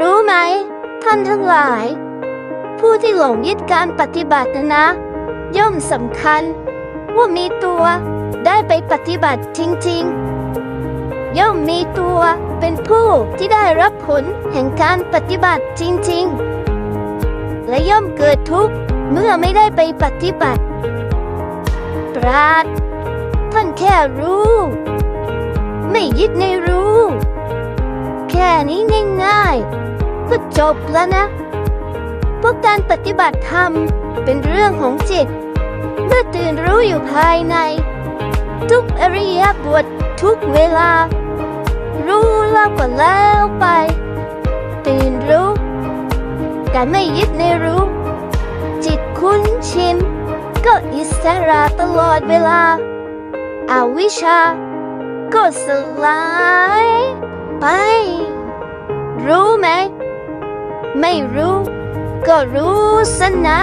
รู้ไหม ท่านทั้งหลาย ผู้ที่หลงยึดการปฏิบัตินะ ย่อมสำคัญ ว่ามีตัวได้ไปปฏิบัติจริงๆ ย่อมมีตัวเป็นผู้ที่ได้รับผลแห่งการปฏิบัติจริงๆ และย่อมเกิดทุกข์เมื่อไม่ได้ไปปฏิบัติ ปราดท่านแค่รู้ ไม่ยึดในรู้ จบแล้วนะพราะการปฏิบัติธรรมเป็นเรื่องของจิต เมื่อตื่นรู้อยู่ภายใน ทุกอริยบททุกเวลา รู้แล้วก็แล้วไป ตื่นรู้การไม่ยึดในรู้ จิตคุ้นชินก็อิสระตลอดเวลาอาวิชชาก็สลายไป รู้ไหม ไม่รู้ ก็รู้สนะ